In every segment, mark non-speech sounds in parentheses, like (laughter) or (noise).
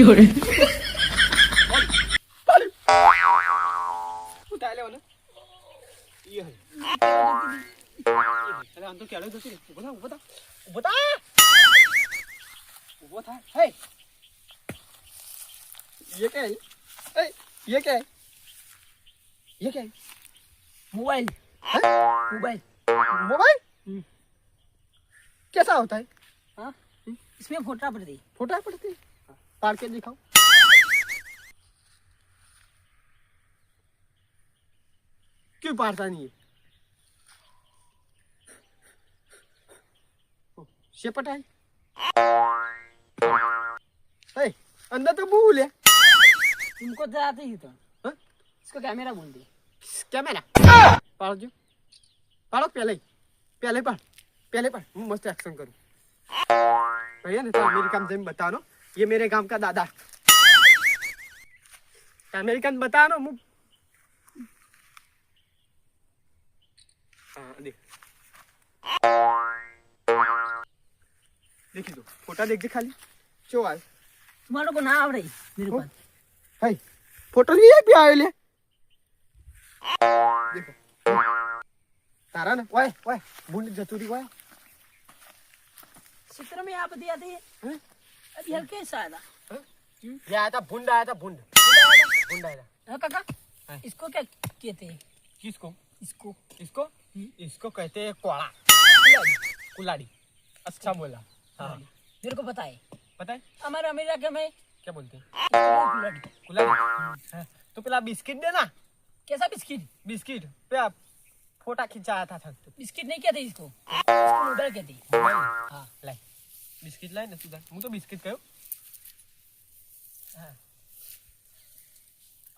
有人。ये हो रहे mobile mobile mobile कैसा होता है इसमें फोटा पड़ती फोटा पड़ती है पार के दिखाओ क्यों पारता नहीं है ओ, शेपट है ए, अंदर तो भूल है तुमको तो आती ही तो हाँ? इसको कैमरा बोल दी કેમેરા પાડજો પાડો પહેલે પહેલે પાડ પહેલે પાડ હું મસ્ત એક્શન કરું भैया ना तो अमेरिका में जमीन बताओ ना ये मेरे गांव का दादा अमेरिका में बताओ ना मुझ हाँ देख देखी दो फोटा देख दे खाली चो आए तुम्हारे को ना आ रही मेरे हो? पास हाय फोटो नहीं है भी आए ले देखो तारा ना वाय वाय बूंद जतूरी वाय चित्र में आप दिया थे हैं? अभी हल्के सा आया था ये आया था भुंड आया था भुंड। भुंड आया था। हाँ काका इसको क्या कहते हैं किसको? इसको। इसको? इसको कहते हैं कोड़ा। कुलाड़ी अच्छा बोला। हाँ। मेरे को पता है। पता है? हमारे अमेरिका में क्या बोलते हैं? कुलाड़ी हाँ, तो पहला बिस्किट देना। कैसा बिस्किट? बिस्किट। पे आप फोटा खिंचाया था बिस्किट नहीं कहते इसको। नूडल कहते हाँ। लाई बिस्किट लाई ना सुधा હું તો બિસ્કિટ કયો हाँ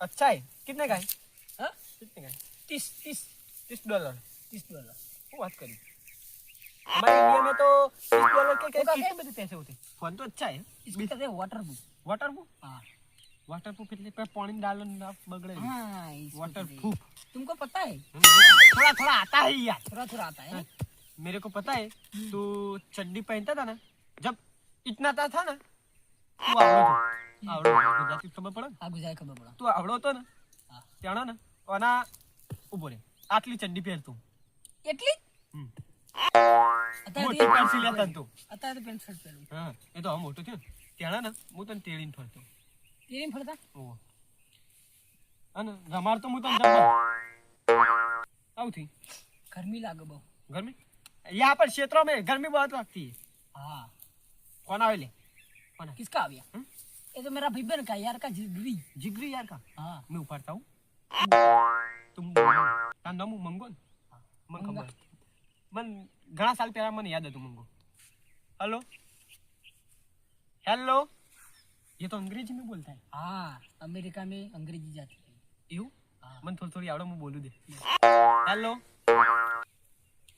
अच्छा है कितने का है हाँ कितने का है तीस तीस तीस डॉलर तीस डॉलर वो बात करी हमारे इंडिया में तो तीस डॉलर के होगा कितने क्या? में देते ऐसे होते फोन तो अच्छा है इसको कहते हैं वाटर प्रूफ वाटर प्रूफ हाँ वाटर प्रूफ એટલે पे पानी डालो ना बगड़े नहीं। हाँ इसको वाटर कहते हैं। प्रूफ तुमको पता है थोड़ा थोड़ा आता है यार थोड़ा थोड़ा आता है मेरे को पता है तू चड्डी पहनता था ना जब इतना था था ना तू आवड़ो तो आवड़ो ગુજરાતી ખબર પડે ને? આ ગુજરાત ખબર પડે તું આવડો હતો ને હા. ત્યાં ને ઓના ઉભો રે આટલી ચડ્ડી પહેરતું એટલી હમ. અત્યારે મોટી પેન્સિલ લેતા તું અત્યારે તો પેન્ટ શર્ટ પહેરું હા એ તો હવે મોટું થયું ને ત્યાં ને હું તને તેડીને ફરતો તેરી ફરતા ઓહો અને રમાડતો હું તને જબર આવું થઈ ગરમી લાગે બહુ गर्मी यहाँ पर क्षेत्रों में गर्मी बहुत लगती है हाँ कौन आवे ले कौन है किसका आ गया हम्म? ये तो मेरा भाई का यार का जिगरी जिगरी यार का हाँ मैं उपाड़ता हूँ तुम તારું નામ હું મંગો ને મને મંગા. ખબર મન ઘણા સાલ પહેલા મને યાદ હતું મંગો हेलो हेलो ये तो अंग्रेजी में बोलता है हाँ अमेरिका में अंग्रेजी जाती है એવું હા. મને થોડી થોડી આવડે હું બોલું દે હેલો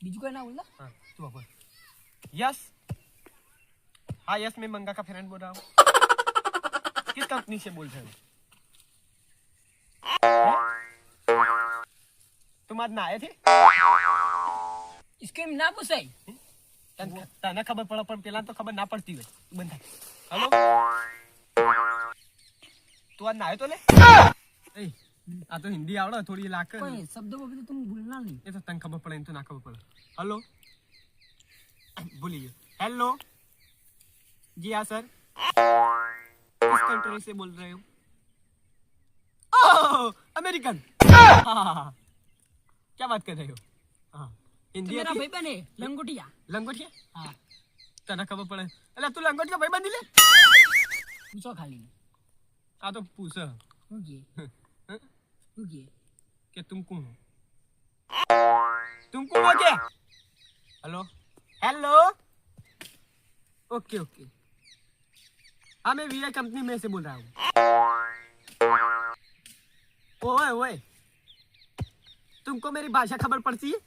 बीजू का ना बोलना हाँ तू बोल यस हाँ यस मैं मंगा का फ्रेंड बोल रहा हूँ किस कंपनी से बोल रहे हो हैं? तुम आज ना आए थे इसके में ना पूछे તને તને ખબર પડે પણ પેલા તો ખબર ના પડતી હોય બંધ થાય હલો તું આજ ના આવ્યો તો લે એ આ તો હિન્દી આવડે થોડી લાગે कोई शब्द को भी तो तुम भूलना नहीं એ તો તને ખબર પડે એમ તો ના ખબર પડે हेलो भूली गए हेलो जी हाँ सर किस कंट्री से बोल रहे हो ओह अमेरिकन (laughs) हाँ, क्या बात कर रहे हो हाँ तो हिंदी मेरा आती भाई बने लंगोटिया है? लंगोटिया हाँ તને ખબર પડે એટલે તું લંગોટિયા ભાઈ બાંધી લે पूछो खाली આ તો પૂછ हो गए हैं? हो गए કે तुम कौन हो तुम कौन हो क्या हेलो हेलो ओके ओके हाँ मैं वीआई कंपनी में से बोल रहा हूँ ओए ओए तुमको मेरी भाषा खबर पड़ती है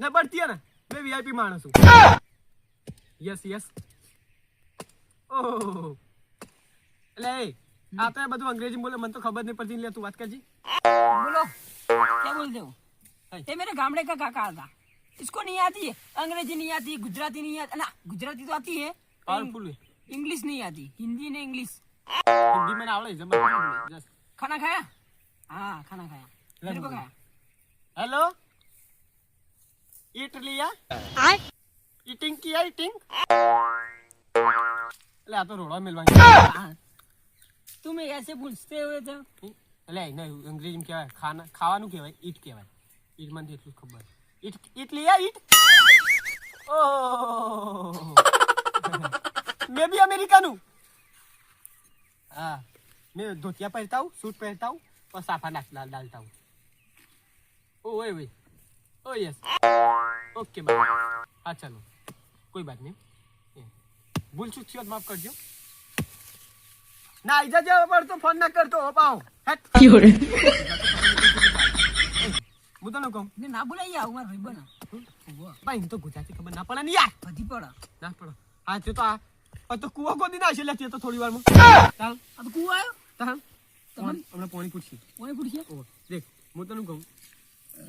ना पड़ती है ना मैं वीआईपी मानस हूँ यस यस ओह એટલે એ, આ તો એ બધું અંગ્રેજી બોલે મને તો ખબર નહીં પડતી એટલે તું વાત કરજી बोलो क्या बोलते हो हाय। ये मेरे गामड़े का काका था इसको नहीं आती है अंग्रेजी नहीं आती गुजराती नहीं आती ना गुजराती तो आती है પાવરફુલ इंग्लिश नहीं आती हिंदी ने इंग्लिश हिंदी में आवड़े जब जस्ट खाना खाया हाँ खाना खाया मेरे को खाया हेलो ईट लिया ईटिंग किया ईटिंग એટલે આ તો રોડવા મેલવાની हाँ। तुम ऐसे पूछते हुए थे એટલે એને અંગ્રેજીમાં કહેવાય ખાના ખાવાનું કહેવાય ઈટ કહેવાય ઈટ મને એટલું જ ખબર ઈટ ઈટ लिया ઈટ ઓહ मैं भी अमेरिकन हूँ हाँ मैं धोतिया पहनता हूँ सूट पहनता हूँ और साफा डाल डाल- डालता हूँ ओ ओए ओए ओ यस ओके बाय हाँ चलो कोई बात नहीं એ, ભૂલ ચૂક થયો તો માફ કરજો ના આઈ જજો પડતો ફોન ના કરતો હો પાઉં હેટ હું તને કહું ने ना बोला या उमर भाई बना ભાઈ હું તો ગુજરાતી ખબર ના પડે ને યાર बधी पड़ा ના પડે હા તે તો આ આ તો કુવા કોદી ના છે? તે તો થોડી વારમાં. તાલ આ તો કુવા આયો તાલ તમારી હમણે પાણી પૂછશે પાણી પૂછશે ઓ દેખ હું તને કહું?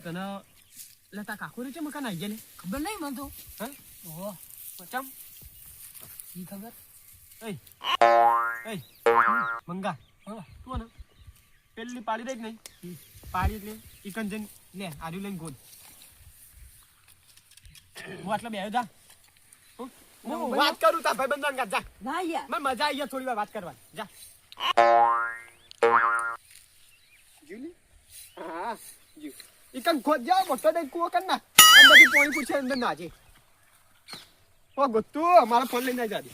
તને લે તા કાકો રે છે મકાન આવી ગયા ખબર નહીં મને તો. હે? ઓહો. ચમ. ઈ ખબર? એય. એય. મંગા. તું ને પેલી પાડી દે કે નહીં? પાડી એટલે ઈ કંજન લે આર્યુ લઈને ગોદ હું આટલા બે આવ્યો હું વાત કરું તા ભાઈ બંધન જા. ના યાર મને મજા આવી થોડી વાર વાત કરવાની જા. જુલી? હા. જુ ઇકન ખોદ જાવ મોટો દે કુવો કર ના. અંદરથી પાણી પૂછે અંદર ના જે ઓ ગોતુ મારો ફોન લઈને જા દે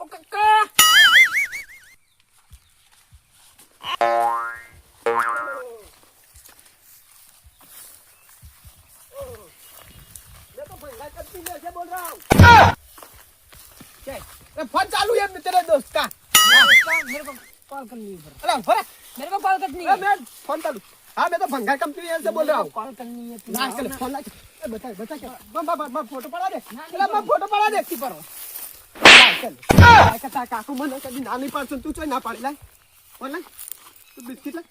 ઓ भंगा करती में ऐसे बोल रहा हूँ क्या ये फोन चालू है तेरे दोस्त का मेरे को कॉल करनी है फिर अरे हो मेरे को कॉल करनी अरे है मैं फोन चालू हाँ मैं तो भंगा कंपनी से बोल रहा हूँ कॉल करनी है ना चल फोन ला ए, बता बता क्या मैं मैं मैं फोटो पड़ा दे चला मैं फोटो पड़ा दे की परो चल काय का काकू मन कधी ना नाही पाडसन तू चोय ना पाडला बोल ना तू बिस्किट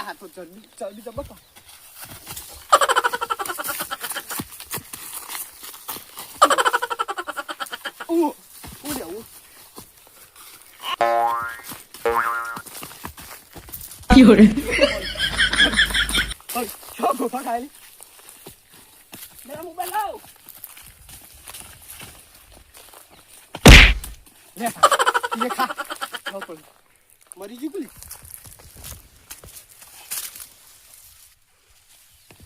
આ તો જલ્દી જલ્દી તો બતાવ ઓ ઓ લે ઓ યોરે ઓય છોકો પકડાઈ મેરા મોબાઈલ લાવ લે ખા લે ખા મરી ગઈ પેલી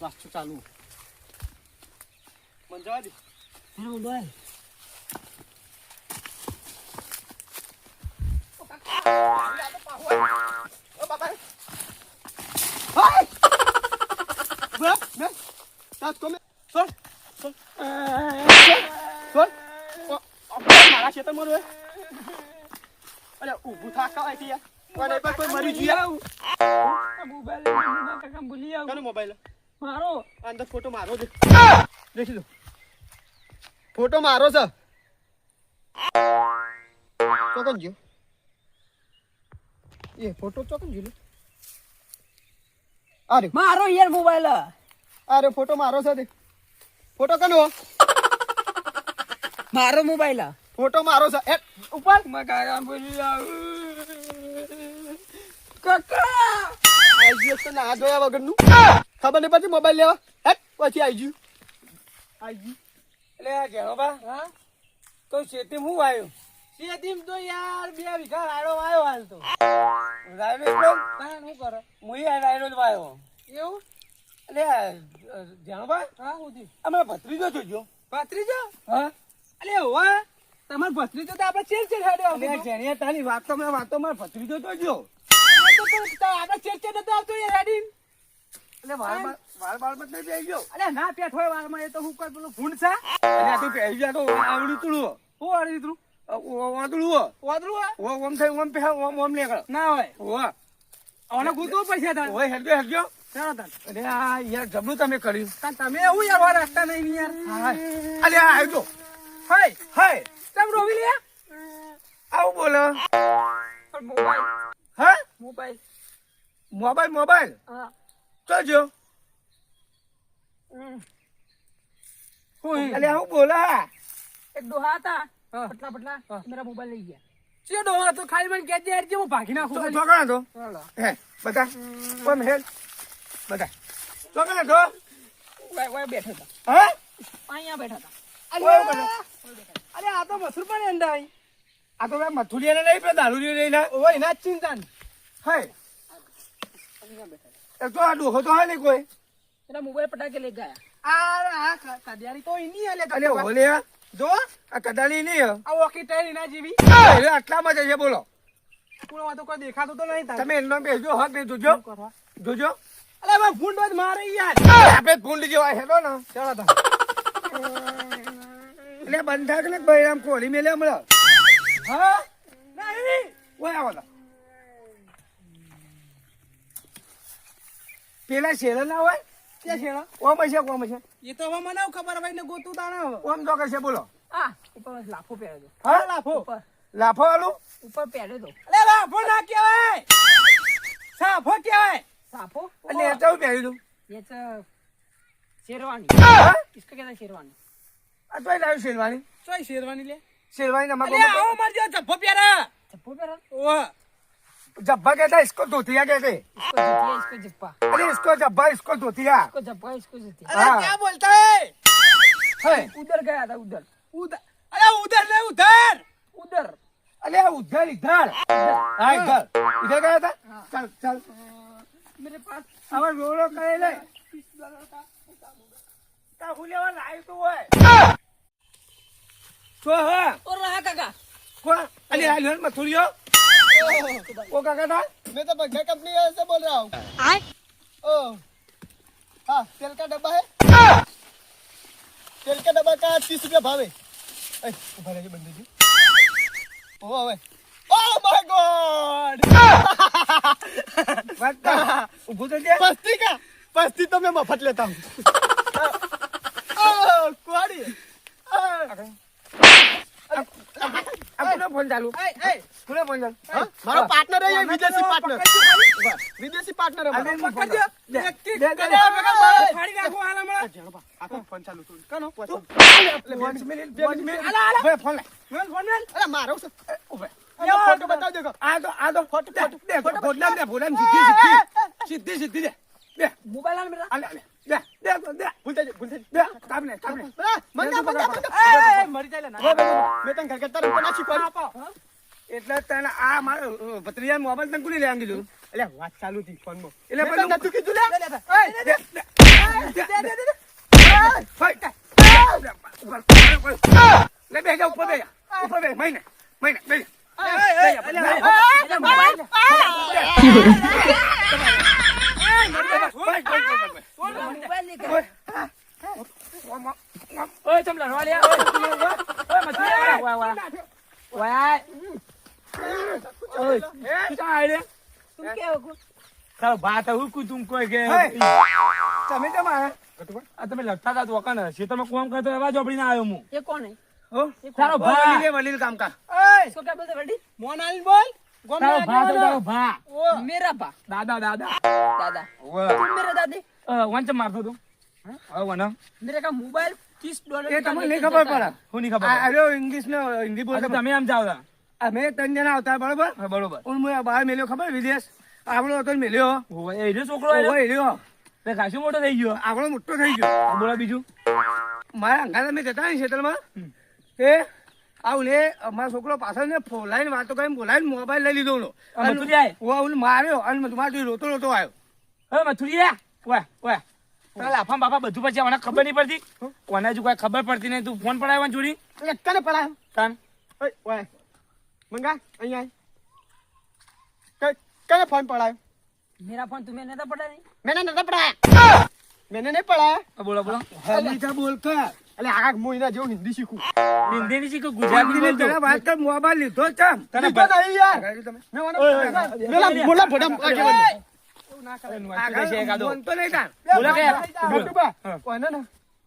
પાછું ચાલુ મને જવા દે હા ઉડાય ઊભું થાકા આવી ગયા કોઈ મોબાઈલ મારો. અંદર ફોટો મારો છે દેખી લો ફોટો મારો છે. ચોકન ગયો. એ ફોટો ચોકન ગયો અરે મારો યાર મોબાઈલ. અરે ફોટો મારો છે દે ફોટો કનો? મારો મોબાઈલ. ફોટો મારો છે. એ ઉપર. મગારા બોલી કાકા. આજ તો ના જોયા વગરનું. ખબર નહીં પડતી મોબાઈલ લેવા હે પછી આવી ગયું આવી ગયું એટલે આ ઘેરો બા હા તો શેતી હું આવ્યો શેતી તો યાર બે વીઘા રાયડો વાયો હાલ તો રાયડો એટલે કાં શું કરે હું યાર રાયડો જ વાયો એવું એટલે જાણવા હા હું અમે ભત્રીજો જોજો ભત્રીજો હા અલે હોવા તમાર ભત્રીજો તો આપડે ચેર ચેર હેડે અમે જેણે તારી વાત તો મેં વાતો માર ભત્રીજો તો જો આપણે ચેર ચેર નતો આવતો યાર હેડી એટલે વાળ બાળ- વાળમાં નહીં બેસી ગયો. અલે ના હોય વારમાં એ તો હું કોઈ પેલું ભૂંડ છે? અને તો ગયા તો આવડું હું વાળી દીધું વાદળું વાદળું ઓમ થઈ ઓમ પે ઓમ ઓમ નીકળ ના હોય. ઓ આને ગૂંથવું પૈસા થાય હેડજો હેડજો અરે આ યાર જબરું તમે કર્યું. તમે એવું યાર વાર રાખતા નહીં યાર. અરે આ આવજો હાય હાય તમે રોવી લે? આવું બોલો. મોબાઈલ. હા? મોબાઈલ. Mobile mobile? હા. તો હું હમ. અલે હું બોલા? એક ડોહા હતા. પટલા પટલા. મેરા મોબાઈલ લઈ ગયા. જે ડોહા તો ખાલી મને કે દે જે હું ભાગી નાખું તો કણા તો. હે બતા કોમ હેલ? બતા તો કણા તો. વાય વાય બેઠા હતા. હે? અહીંયા બેઠા હતા. અલ્યા. અરે આ તો મસૂર પણ એંડા. આ તો ભાઈ મથુરિયાને નહીં પેલા લઈ લઈને ઓય ના ચિંતા ને. હે. અહીંયા બેઠા તો આ ડોહો તો હા નહીં કોઈ. એના મોબાઈલ પટાકે લઈ ગયા. આ આ ક- કડિયારી તો એની આલે અલે ઓલે જો. કદાલી નહીં હે. આ એના જેવી. એટલે આટલામાં જ બોલો. તો કોઈ દેખાતો તો નહીં તારે. તમે એનો બેસજો હક નહીં જોજો? જોજો. અલે ભૂંડો જ મારે યાર જેવા હેડો ને. ચાલો તો. એટલે બંધાક ને બૈરામ કોળી મેલે હમણાં. હા? નહીં. ઓય આવો પેલા શેરા ના હોય? ક્યાં શેર? ઓમ છે કોમ છે એ તો હવે મને ખબર હોય ને ગોતું તાણે ઓમ તો કરશે બોલો. આ લાફો પહેર્યો છે. હા? લાફો. લાફો આલુ? ઉપર પહેર્યો તો. અરે લાફો ના કહેવાય. સાફો કહેવાય. સાફો? અને એ તો દઉં એ તો શેરવાની. કિસકો કહેતા શેરવાની. આ તોય લાવ્યું શેરવાની. તોય શેરવાની લે. શેરવાની તમારે ઓ મર જા જફો પહેરા. જફો પહેરા? ઓહ. जब्बा कहता इसको धोतिया कहते। इसको अरे इसको जब्बा इसको धोतिया। हाँ। क्या बोलता है? उधर गया था उधर। उधर अरे उधर नहीं उधर। उधर। अरे उधर इधर। हाँ, हाँ। इधर। इधर गया था? चल चल। मेरे पास हमारा रोलो करे ले। काहुले वाला आई तो है। तो हाँ। और रहा काका कौन? अरे हाल मत छोड़ियो वो क्या कहता मैं तो बग्घा कंपनी से बोल रहा हूँ। हाँ, तेल का डब्बा है। तेल का डब्बा का तीस रुपया भाव है। बंदे जी। ओ अबे (laughs) पस्ती का पस्ती तो मैं मफत लेता हूँ। (laughs) ફોન ચાલુ. કોને ફોન ચાલુ. મારો પાર્ટનર રહ્યો વિદેશી પાર્ટનર વિદેશી પાર્ટનર ફોન ચાલુ કનો? ફોન ફોન મારો ફોટો બતાવ દેખો. આ તો આ તો ફોટો ફોટો દે ફોટો દે સીધી સીધી. સીધી સીધી દે મોબાઈલ આલ મેરા. દે વાત ચાલુ ફોનમાં કીધું લે દે દે દે દે મહિને เอ้ยจำหลังไว้เลยเอ้ยเอ้ยมาช่วยว่าวว้าเอ้ยตายเลยตุ้งแก้วกูข้าวบาตาหุกูตุ้งก้อยแกจะไม่จะมา આ તમે લગતા હતા દુકાન છે તમે કોમ કરતો એવા જોપડી ના આવ્યો હું એ કોણ હે તારો ભા. લીલે વલીલ કામ કા ઓય શું કે બોલતો વડી મોન આલીન બોલ ગોમ ના ભા તો ભા મેરા ભા. દાદા દાદા. દાદા ઓ મેરા દાદી? વંચ મારતો હતો છોકરો થઈ ગયો. આપણો મોટો થઈ ગયો. બોલા બીજું. મારા અંગાત અમે જતા ને ક્ષેત્રમાં એ આવું લે અમારો છોકરો પાછળ ને ફોલાઈને વાતો કરીને બોલાવીને મોબાઈલ લઈ લીધો હું માર્યો અને મારથી રોતો રોતો આવ્યો. હે મથુરિયા? મેને નતા પડાયા. મેને બોલો બોલો. હલી આગળ હું એના જેવું હિન્દી શીખું. હિન્દી નહીં શીખું ગુજરાતી મોબાઈલ લીધો ચમ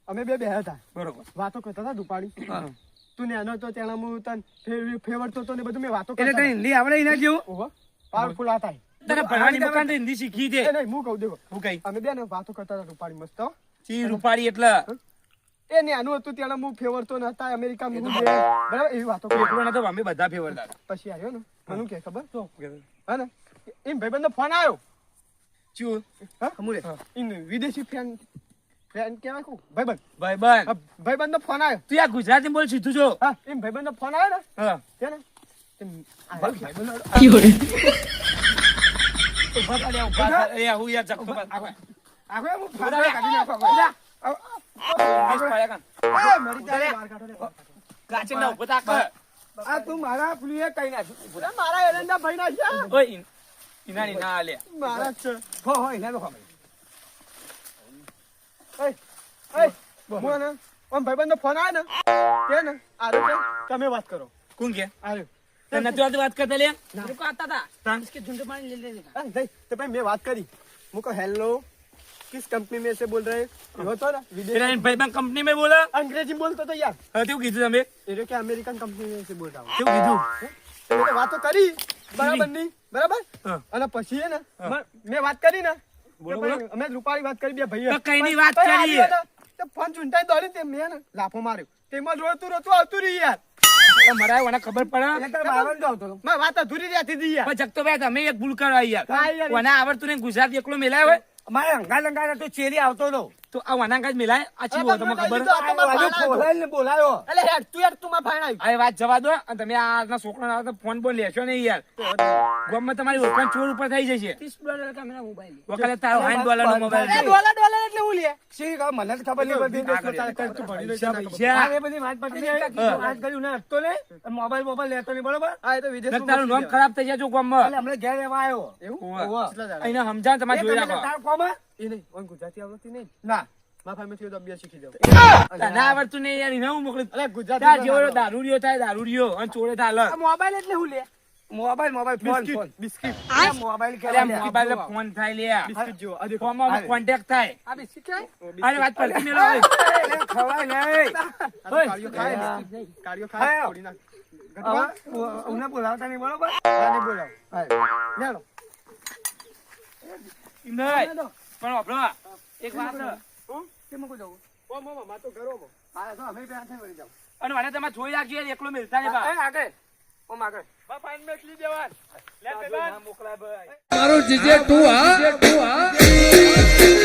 અમે બે બેહ્યા હતા. વાતો કરતા હતા દુપાડી તું નેનો તો તેના હું તને ફેવરતો તો ને બધું મેં વાતો કરતા તને હિન્દી આવડે એના જેવું? પાવરફુલ આતા તને ભણવાની મકાન હિન્દી શીખી છે નહીં હું કહું દેખો. હું કઈ? અમે બે ને વાતો કરતા હતા રૂપાળી મસ્ત. ચી રૂપાળી એટલે? એ નાનું હતું ત્યારે હું ફેવરતો નતા અમેરિકા હું બરાબર એવી વાતો નતો અમે બધા ફેવરદાર પછી આવ્યો ને મને કે ખબર? હા ને? એમ ભાઈબંધનો ફોન આવ્યો. ચું હા હમુરે ઇન વિદેશી ફ્રેન્ડ ફ્રેન્ડ કેવાય કુ ભાઈબંધ ભાઈબંધ હા, ભાઈબંધનો ફોન આવ્યો તું યાર ગુજરાતી બોલ સીધું છો હા એમ ભાઈબંધનો ફોન આવ્યો ને હા કે ને મરી. આ ભાઈ ના છે ઓય, ઈન- ઈનાની ના આલે. મારા જ છે હો હો એને તો ખબર એય, એય, હું ને આમ ભાઈબંધનો ફોન આવ્યો ને કે ને આરો કે તમે વાત કરો કોણ કે આરો તને નથી આવતી વાત કરતા લે रुको आता था તાન. इसके झुंड पानी ले लेगा હા, નહીં તો ભાઈ મેં વાત કરી હું કહું હેલો किस कंपनी में से बोल रहे हैं वो तो ना विदेश પેલા એન ભાઈબંધ કંપની માં બોલે अंग्रेजी में बोलते तो यार હવે તેવું કીધું તમે ये जो क्या अमेरिकन कंपनी में से बोल रहा हूँ કેવું કીધું તો મેં તો વાતો કરી બરાબરની બરાબર? અને પછી હે. ને મેં વાત કરી ને. ભાઈ, અમે રૂપાળી વાત કરી બે ભાઈ કઈ ની વાત કરી? તો ફોન ચૂંટાઈ દોડી તે મેં ને લાફો માર્યો. તેમાં રોતું રોતું આવતું રહી યાર. મરાય મને ખબર પડે. વાત અધૂરી રહેતી હતી યાર. જગતો ભાઈ તમે એક ભૂલ કરો યાર. આવડતું નહીં ગુજરાત એકલો મેલાય હોય. મારે અંગા લંગા તો ચેરી આવતો હતો. તો આ વનાંગા જ મિલાય? આ ચીવો તમને ખબર? બોલાય બોલાયો. એટલે યાર તું યાર તું માં ફાઈન આવ્યું વાત જવા દો અને તમે આજના છોકરા તો ફોન બોલ લેશો નહીં યાર. ગમે તમારી ઓપન ચોર ઉપર થઈ જશે. 30 ડોલર કામેરા મોબાઈલ. વખત તારો 5 ડોલર નો મોબાઈલ ડોલર ડોલર લે શી કા મને ખબર નહીં પડતી. સમજાવ તમારે જોઈ રાખો તાર કોમ? એ નહીં ઓન ગુજરાતી આવડતી નહીં. મોબાઈલ એટલે હું લે. Mobile mobile phone biscuit, phone. Biscuit. આ મોબાઈલ લે? મોબાઈલ ફોન થાય લે. બિસ્કિટ જો આ દેખો. માં કોન્ટેક્ટ થાય. આ બિસ્કિટ કે અરે વાત પડતી મેલો. એ ખવાય લે કાળિયો ખાય. કાળિયો ખાય ખાયો. નાખ. બોલાવતા નહીં બરોબર? લેલો. નહીં. પણ. એક વાત કે તો ઘરો તો અમે વળી. અને મને તમે જોઈ રાખજો એકલો મિલતા નહીં. આગળ. મારો જીજે તું હા? તું હા?